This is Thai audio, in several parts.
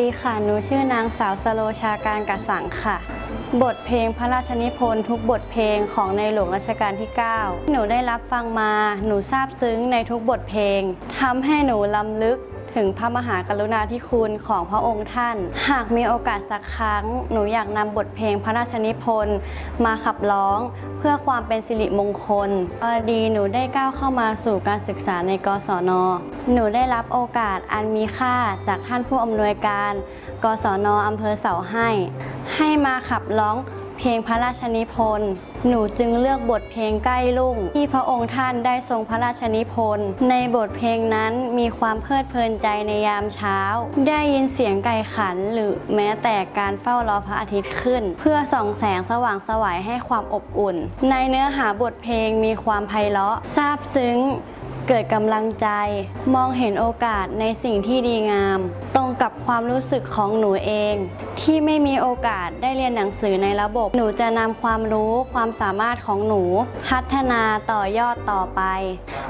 ดีค่ะ หนูชื่อนางสาวสโลชาการกสังค่ะ บทเพลงพระราชนิพนธ์ทุกบทเพลงของในหลวงรัชกาลที่ 9 หนูได้รับฟังมา หนูซาบซึ้งในทุกบทเพลงทำให้หนูลำลึก ถึงพระมหากรุณาธิคุณของพระองค์ท่าน หากมีโอกาสสักครั้ง หนูอยากนำบทเพลงพระราชนิพนธ์มาขับร้อง เพื่อความเป็นสิริมงคลพอดีหนูได้ก้าวเข้ามาสู่การศึกษาในกศน หนูได้รับโอกาสอันมีค่าจากท่านผู้อำนวยการ กศนอำเภอเสาให้ ให้มาขับร้อง เพลงพระราชนิพนธ์หนูจึงเลือกบทเพลงใกล้ลุ่ง ที่พระองค์ท่านได้ทรงพระราชนิพนธ์ในบทเพลงนั้นมีความเพลิดเพลินใจในยามเช้า ได้ยินเสียงไก่ขันหรือแม้แต่การเฝ้ารอพระอาทิตย์ขึ้น เพื่อส่องแสงสว่างสวัยให้ความอบอุ่น ในเนื้อหาบทเพลงมีความไพเราะซาบซึ้ง เกิดกำลังใจ มองเห็นโอกาสในสิ่งที่ดีงาม ตรงกับความรู้สึกของหนูเอง ที่ไม่มีโอกาสได้เรียนหนังสือในระบบ หนูจะนำความรู้ความสามารถของหนู พัฒนาต่อยอดต่อไป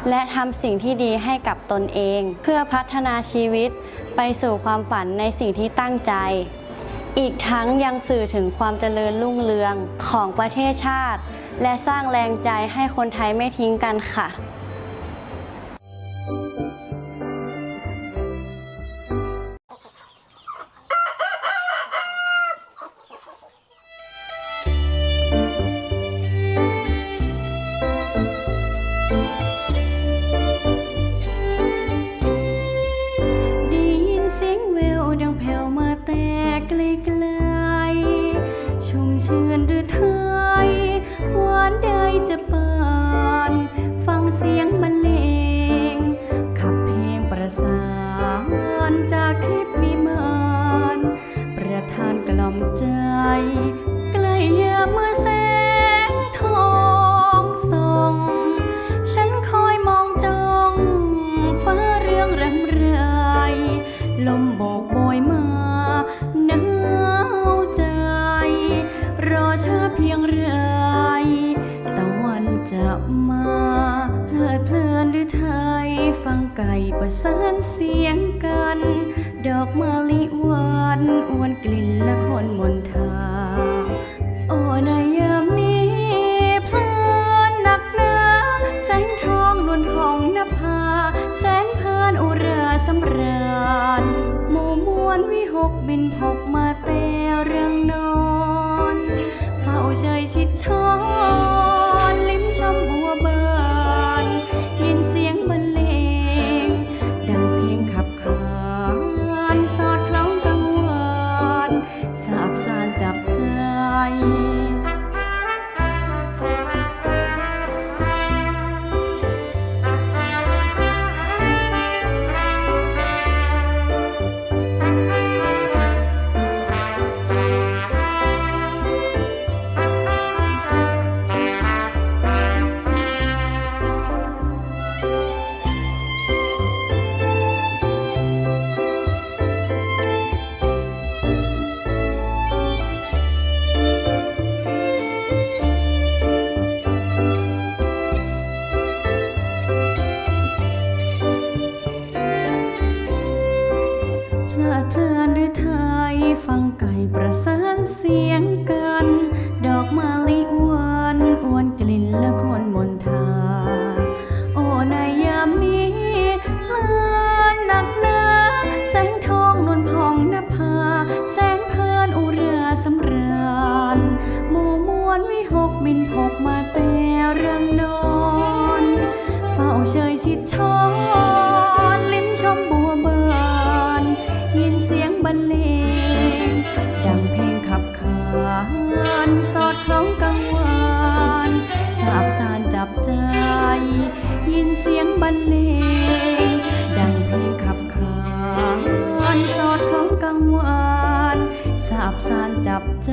และทำสิ่งที่ดีให้กับตนเอง เพื่อพัฒนาชีวิต ไปสู่ความฝันในสิ่งที่ตั้งใจอีกทั้งยังสื่อถึงความเจริญรุ่งเรืองของประเทศชาติ และสร้างแรงใจให้คนไทยไม่ทิ้งกันค่ะ ไกลไกลๆชุ่มชื่นหรือไทยหวานได้จะปาน ฟังเสียง ประสานเสียงกัน ดอกมะลิหวานอวนกลิ่นและคนมนทา โอ้ในยามนี้เพลินหนักหนา แสงทองนวลผ่องนภา แสนพานอุราสำราญ หมู่มวลวิหกบินพกมาเต เฝ้าเชยชิดช้อนลิ้มชมบัวเบานยินเสียงบรรเลงดังเพลงขับขานสอดคล้องกังวานสาบสานจับใจ ยินเสียงบรรเลงดังเพลงขับขานสอดคล้องกังวานสาบสานจับใจ